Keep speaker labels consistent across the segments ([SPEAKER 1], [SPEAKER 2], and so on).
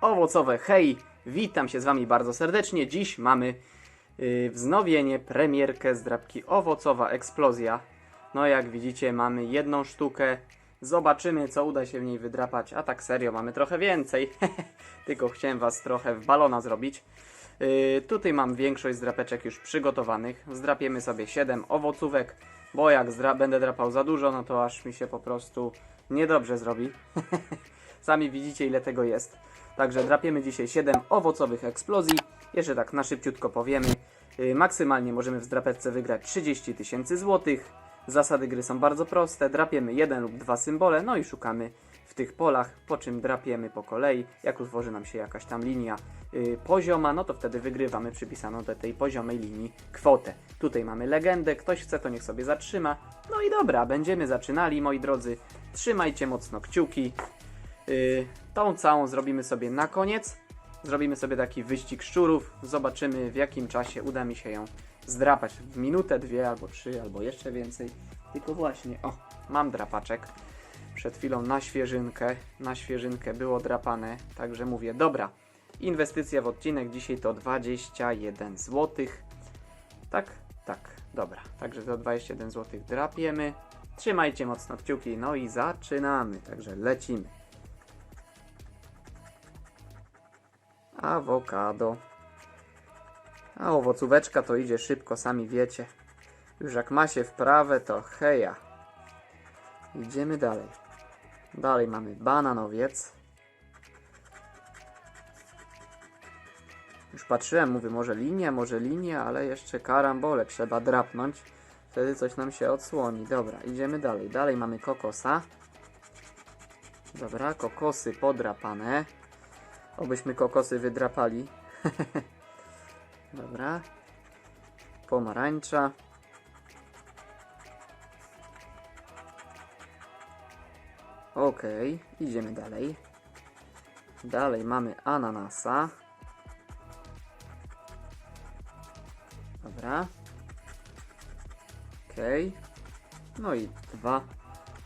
[SPEAKER 1] owocowe. Hej, witam się z Wami bardzo serdecznie. Dziś mamy yy, wznowienie, premierkę z drapki owocowa eksplozja. No jak widzicie mamy jedną sztukę. Zobaczymy co uda się w niej wydrapać. A tak serio mamy trochę więcej. Tylko chciałem Was trochę w balona zrobić. Yy, tutaj mam większość zdrapeczek już przygotowanych. Zdrapiemy sobie 7 owocówek, bo jak zdra będę drapał za dużo, no to aż mi się po prostu niedobrze zrobi. Sami widzicie ile tego jest. Także drapiemy dzisiaj 7 owocowych eksplozji. Jeszcze tak na szybciutko powiemy. Yy, maksymalnie możemy w zdrapeczce wygrać 30 tysięcy złotych. Zasady gry są bardzo proste. Drapiemy jeden lub dwa symbole, no i szukamy w tych polach, po czym drapiemy po kolei. Jak utworzy nam się jakaś tam linia yy, pozioma, no to wtedy wygrywamy przypisaną do tej poziomej linii kwotę. Tutaj mamy legendę, ktoś chce to niech sobie zatrzyma. No i dobra, będziemy zaczynali moi drodzy. Trzymajcie mocno kciuki. Yy, tą całą zrobimy sobie na koniec. Zrobimy sobie taki wyścig szczurów. Zobaczymy w jakim czasie uda mi się ją zdrapać. W minutę, dwie albo trzy, albo jeszcze więcej. Tylko właśnie, o, mam drapaczek. Przed chwilą na świeżynkę, na świeżynkę było drapane. Także mówię, dobra. Inwestycja w odcinek dzisiaj to 21 zł. Tak, tak, dobra. Także to 21 zł drapiemy. Trzymajcie mocno kciuki, no i zaczynamy. Także lecimy. Awokado. A owocóweczka to idzie szybko, sami wiecie. Już jak ma się wprawę, to heja. Idziemy dalej. Dalej mamy bananowiec. Już patrzyłem, mówię, może linia, może linia, ale jeszcze karambole trzeba drapnąć. Wtedy coś nam się odsłoni. Dobra, idziemy dalej. Dalej mamy kokosa. Dobra, kokosy podrapane. Obyśmy kokosy wydrapali. Dobra. Pomarańcza. Okej, idziemy dalej. Dalej mamy ananasa. Dobra. Okej. No i dwa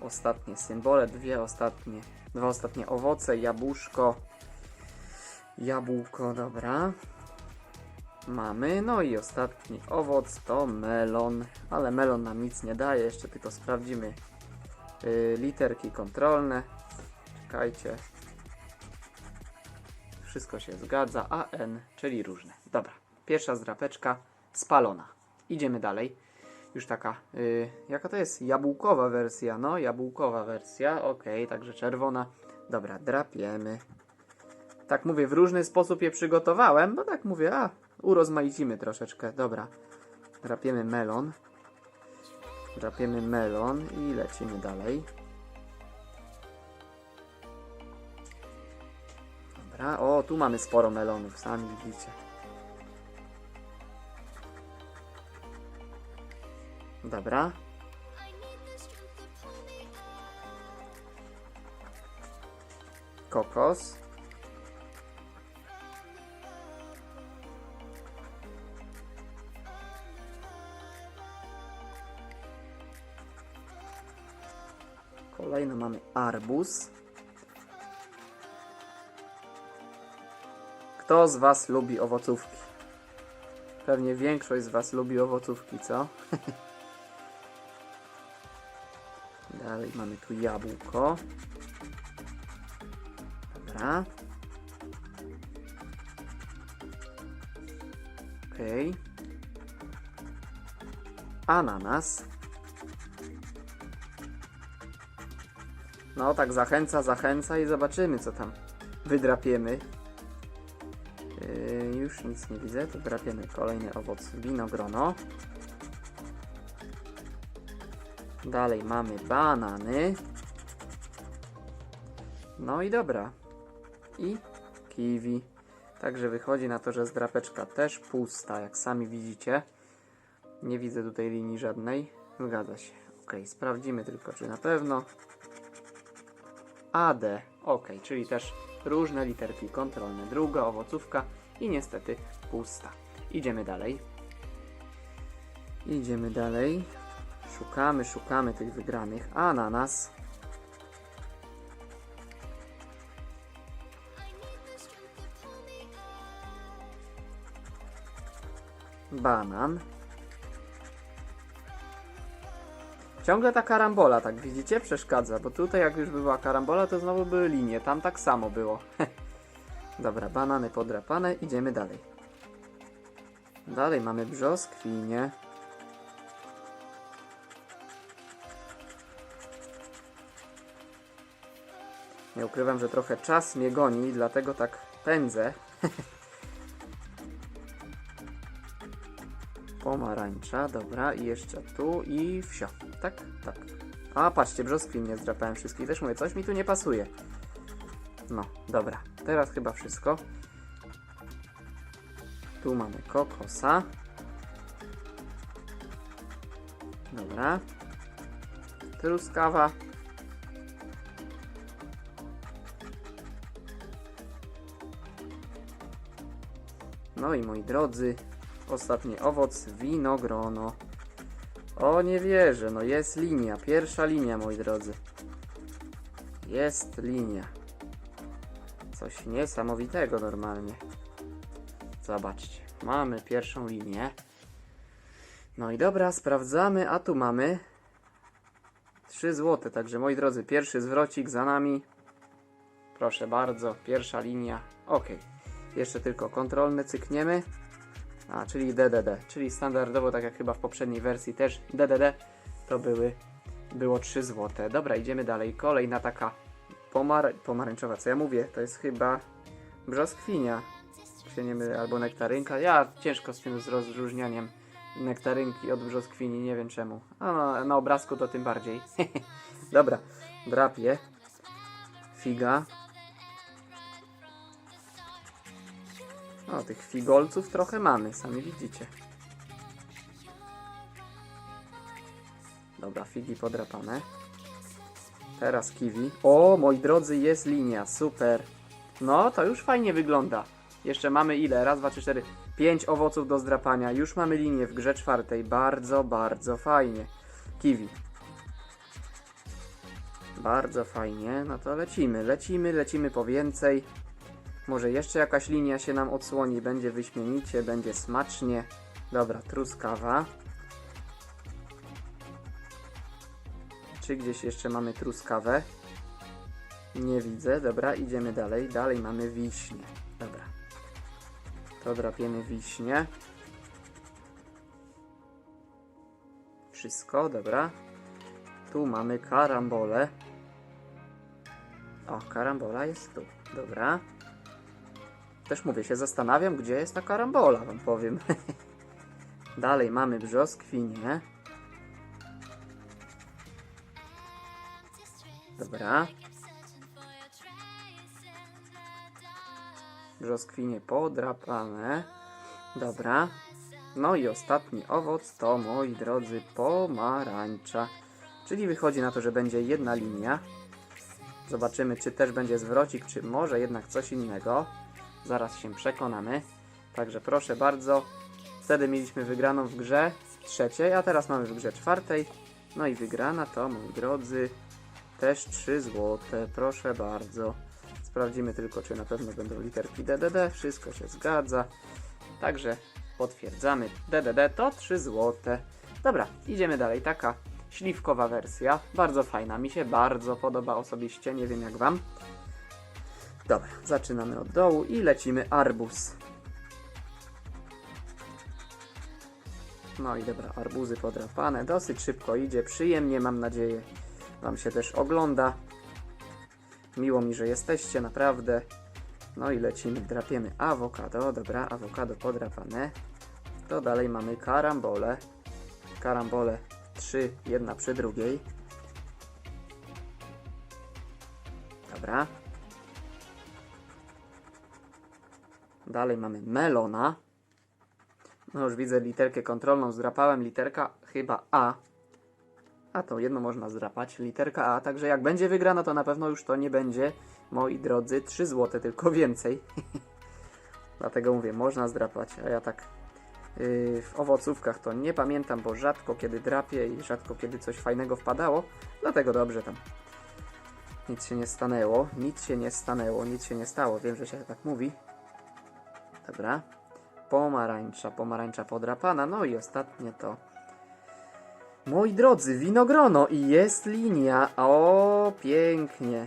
[SPEAKER 1] ostatnie symbole, dwie ostatnie, dwa ostatnie owoce, jabłuszko. Jabłko, dobra. Mamy, no i ostatni owoc to melon, ale melon nam nic nie daje, jeszcze tylko sprawdzimy yy, literki kontrolne. Czekajcie. Wszystko się zgadza, a N, czyli różne. Dobra, pierwsza zdrapeczka spalona. Idziemy dalej. Już taka, yy, jaka to jest? Jabłkowa wersja, no, jabłkowa wersja, ok, także czerwona. Dobra, drapiemy. Tak mówię, w różny sposób je przygotowałem, bo tak mówię, a, urozmaicimy troszeczkę. Dobra, drapiemy melon. Drapiemy melon i lecimy dalej. Dobra, o, tu mamy sporo melonów, sami widzicie. Dobra. Kokos. Kolejno mamy arbuz. Kto z Was lubi owocówki? Pewnie większość z Was lubi owocówki, co? Dalej mamy tu jabłko. Dobra. Okej. Ananas. No tak zachęca, zachęca i zobaczymy co tam wydrapiemy. Yy, już nic nie widzę, to drapiemy kolejny owoc winogrono. Dalej mamy banany. No i dobra. I kiwi. Także wychodzi na to, że zdrapeczka też pusta, jak sami widzicie. Nie widzę tutaj linii żadnej. Zgadza się. Ok, sprawdzimy tylko, czy na pewno. AD. Ok, czyli też różne literki kontrolne. Druga owocówka i niestety pusta. Idziemy dalej. Idziemy dalej. Szukamy, szukamy tych wygranych. Ananas. Banan. Ciągle ta karambola, tak widzicie, przeszkadza, bo tutaj jak już była karambola, to znowu były linie, tam tak samo było. Dobra, banany podrapane, idziemy dalej. Dalej mamy brzoskwinie. Nie ukrywam, że trochę czas mnie goni, dlatego tak pędzę. Pomarańcza, dobra, i jeszcze tu i wsio. Tak, tak. A, patrzcie, brzoskwin nie zdrapałem wszystkich. Też mówię, coś mi tu nie pasuje. No, dobra. Teraz chyba wszystko. Tu mamy kokosa. Dobra. Truskawa. No i moi drodzy, ostatni owoc, winogrono. O, nie wierzę, no jest linia, pierwsza linia, moi drodzy. Jest linia. Coś niesamowitego normalnie. Zobaczcie, mamy pierwszą linię. No i dobra, sprawdzamy, a tu mamy 3 złote, także moi drodzy, pierwszy zwrocik za nami. Proszę bardzo, pierwsza linia. Ok, jeszcze tylko kontrolny cykniemy. A, czyli DDD, czyli standardowo, tak jak chyba w poprzedniej wersji też DDD, to były, było 3 złote. Dobra, idziemy dalej. Kolejna taka pomar pomarańczowa, co ja mówię, to jest chyba brzoskwinia. Się nie mylę, albo nektarynka. Ja ciężko z tym z rozróżnianiem nektarynki od brzoskwini, nie wiem czemu. A na, na obrazku to tym bardziej. Dobra, drapie. Figa. O, tych figolców trochę mamy, sami widzicie. Dobra, figi podrapane. Teraz kiwi. O, moi drodzy, jest linia, super. No, to już fajnie wygląda. Jeszcze mamy ile? Raz, dwa, trzy, cztery. Pięć owoców do zdrapania. Już mamy linię w grze czwartej. Bardzo, bardzo fajnie. Kiwi. Bardzo fajnie. No to lecimy, lecimy, lecimy po więcej. Może jeszcze jakaś linia się nam odsłoni. Będzie wyśmienicie, będzie smacznie. Dobra, truskawa. Czy gdzieś jeszcze mamy truskawę? Nie widzę. Dobra, idziemy dalej. Dalej mamy wiśnie. Dobra. To drapiemy wiśnie. Wszystko, dobra. Tu mamy karambole. O, karambola jest tu. Dobra. Też mówię, się zastanawiam, gdzie jest ta karambola, wam powiem. Dalej mamy brzoskwinie. Dobra. Brzoskwinie podrapane. Dobra. No i ostatni owoc to, moi drodzy, pomarańcza. Czyli wychodzi na to, że będzie jedna linia. Zobaczymy, czy też będzie zwrocik, czy może jednak coś innego. Zaraz się przekonamy. Także proszę bardzo. Wtedy mieliśmy wygraną w grze trzeciej, a teraz mamy w grze czwartej. No i wygrana to, moi drodzy, też 3 złote. Proszę bardzo. Sprawdzimy tylko, czy na pewno będą literki DDD. Wszystko się zgadza. Także potwierdzamy. DDD to 3 złote. Dobra, idziemy dalej. Taka śliwkowa wersja. Bardzo fajna. Mi się bardzo podoba osobiście. Nie wiem jak Wam. Dobra, zaczynamy od dołu i lecimy arbuz. No i dobra, arbuzy podrapane. Dosyć szybko idzie. Przyjemnie, mam nadzieję. Wam się też ogląda. Miło mi, że jesteście, naprawdę. No i lecimy, drapiemy awokado. Dobra, awokado podrapane. To dalej mamy karambole. Karambole 3, jedna przy drugiej. Dobra. Dalej mamy melona. No już widzę literkę kontrolną, zdrapałem literka chyba A. A to jedno można zdrapać, literka A, także jak będzie wygrana, to na pewno już to nie będzie, moi drodzy, 3 złote, tylko więcej. Dlatego mówię, można zdrapać, a ja tak yy, w owocówkach to nie pamiętam, bo rzadko kiedy drapię i rzadko kiedy coś fajnego wpadało, dlatego dobrze tam. Nic się nie stanęło, nic się nie stanęło, nic się nie stało, wiem, że się tak mówi. Dobra. pomarańcza, pomarańcza podrapana. No i ostatnie to. Moi drodzy, winogrono i jest linia. O, pięknie.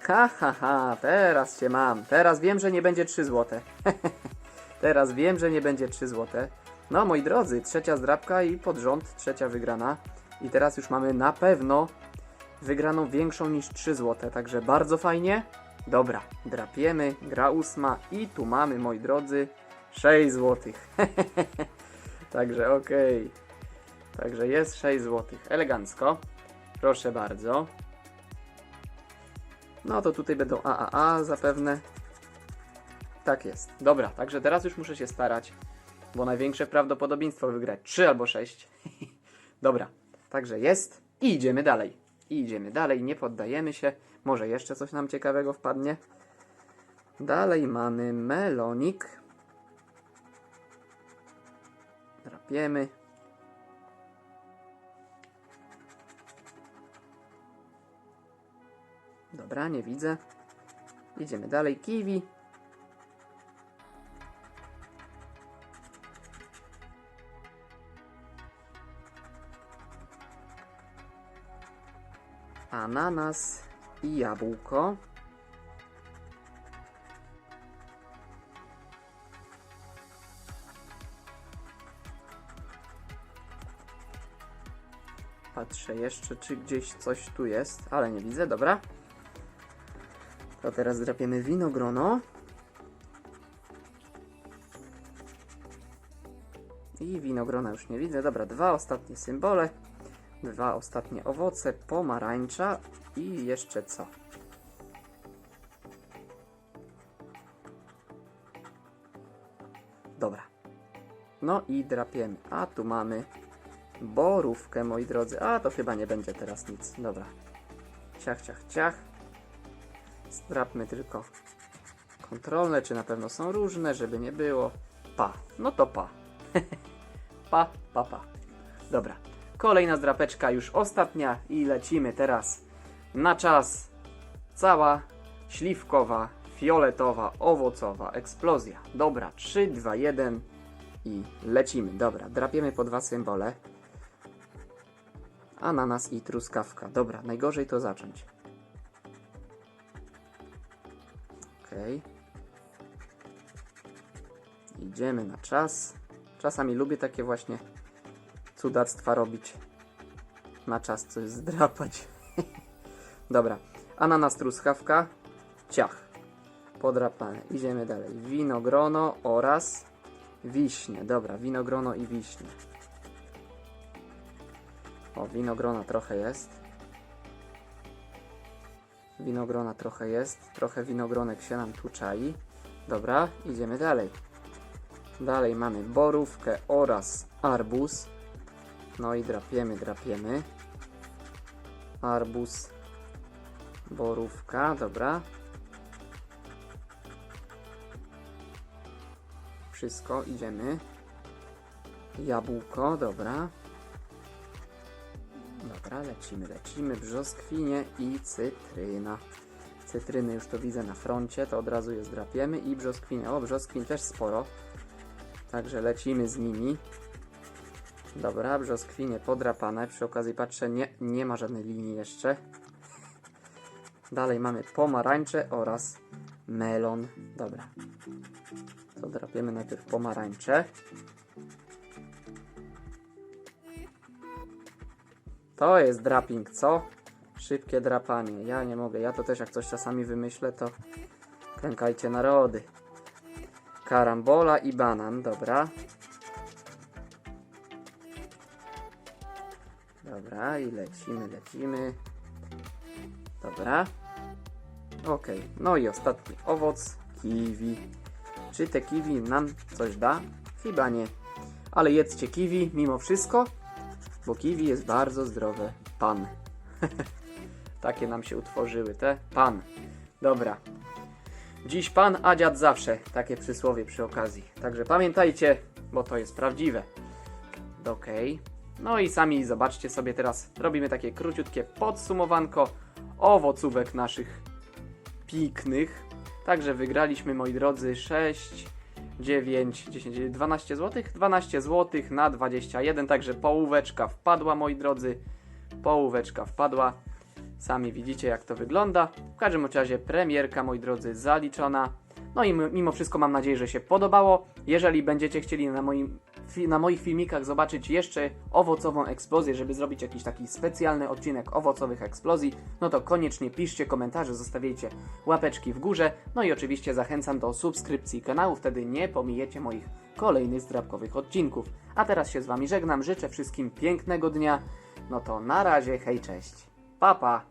[SPEAKER 1] Ha, ha, ha, teraz cię mam. Teraz wiem, że nie będzie 3 złote. teraz wiem, że nie będzie 3 złote. No, moi drodzy, trzecia zdrabka i pod rząd trzecia wygrana. I teraz już mamy na pewno wygraną większą niż 3 złote, także bardzo fajnie. Dobra, drapiemy, gra ósma i tu mamy, moi drodzy, 6 złotych. także okej. Także jest 6 złotych. Elegancko. Proszę bardzo. No to tutaj będą AAA zapewne. Tak jest. Dobra, także teraz już muszę się starać, bo największe prawdopodobieństwo wygrać 3 albo 6. Dobra, także jest i idziemy dalej. I idziemy dalej, nie poddajemy się. Może jeszcze coś nam ciekawego wpadnie. Dalej mamy melonik. Drapiemy. Dobra, nie widzę. Idziemy dalej. Kiwi. Ananas i jabłko. Patrzę jeszcze, czy gdzieś coś tu jest, ale nie widzę, dobra. To teraz drapiemy winogrono. I winogrona już nie widzę. Dobra, dwa ostatnie symbole. Dwa ostatnie owoce, pomarańcza i jeszcze co? Dobra. No i drapiemy. A tu mamy borówkę, moi drodzy. A to chyba nie będzie teraz nic. Dobra. Ciach, ciach, ciach. Zdrapmy tylko kontrolne, czy na pewno są różne, żeby nie było. Pa. No to pa. pa, pa, pa. Dobra. Kolejna zdrapeczka, już ostatnia i lecimy teraz na czas. Cała śliwkowa, fioletowa, owocowa eksplozja. Dobra, 3, 2, 1 i lecimy. Dobra, drapiemy po dwa symbole. Ananas i truskawka. Dobra, najgorzej to zacząć. Okej. Idziemy na czas. Czasami lubię takie właśnie cudactwa robić. Na czas coś zdrapać. Dobra. Ananas, truskawka. Ciach. Podrapane. Idziemy dalej. Winogrono oraz wiśnie. Dobra, winogrono i wiśnie. O, winogrona trochę jest. Winogrona trochę jest. Trochę winogronek się nam tu czai. Dobra, idziemy dalej. Dalej mamy borówkę oraz arbuz. No i drapiemy, drapiemy. Arbuz, borówka, dobra. Wszystko, idziemy. Jabłko, dobra. Dobra, lecimy, lecimy. Brzoskwinie i cytryna. Cytryny już to widzę na froncie, to od razu je zdrapiemy. I brzoskwinie. O, brzoskwin też sporo. Także lecimy z nimi. Dobra, brzoskwinie podrapane. Przy okazji patrzę, nie, nie ma żadnej linii jeszcze. Dalej mamy pomarańcze oraz melon. Dobra. To drapiemy najpierw pomarańcze. To jest draping, co? Szybkie drapanie. Ja nie mogę. Ja to też jak coś czasami wymyślę, to klękajcie narody. Karambola i banan, dobra. Dobra, i lecimy, lecimy. Dobra. Ok, no i ostatni owoc, kiwi. Czy te kiwi nam coś da? Chyba nie. Ale jedzcie kiwi mimo wszystko, bo kiwi jest bardzo zdrowe. Pan. Takie nam się utworzyły te. Pan. Dobra. Dziś pan, a dziad zawsze. Takie przysłowie przy okazji. Także pamiętajcie, bo to jest prawdziwe. Okej. No i sami zobaczcie sobie teraz. Robimy takie króciutkie podsumowanko owocówek naszych piknych. Także wygraliśmy, moi drodzy, 6 9, 10, 12 zł? 12 zł na 21, także połóweczka wpadła, moi drodzy. Połóweczka wpadła. Sami widzicie, jak to wygląda. W każdym razie premierka, moi drodzy, zaliczona. No i mimo wszystko mam nadzieję, że się podobało. Jeżeli będziecie chcieli na, moim, na moich filmikach zobaczyć jeszcze owocową eksplozję, żeby zrobić jakiś taki specjalny odcinek owocowych eksplozji, no to koniecznie piszcie komentarze, zostawiajcie łapeczki w górze. No i oczywiście zachęcam do subskrypcji kanału, wtedy nie pomijecie moich kolejnych zdrabkowych odcinków. A teraz się z Wami żegnam, życzę wszystkim pięknego dnia. No to na razie, hej, cześć. Pa, pa.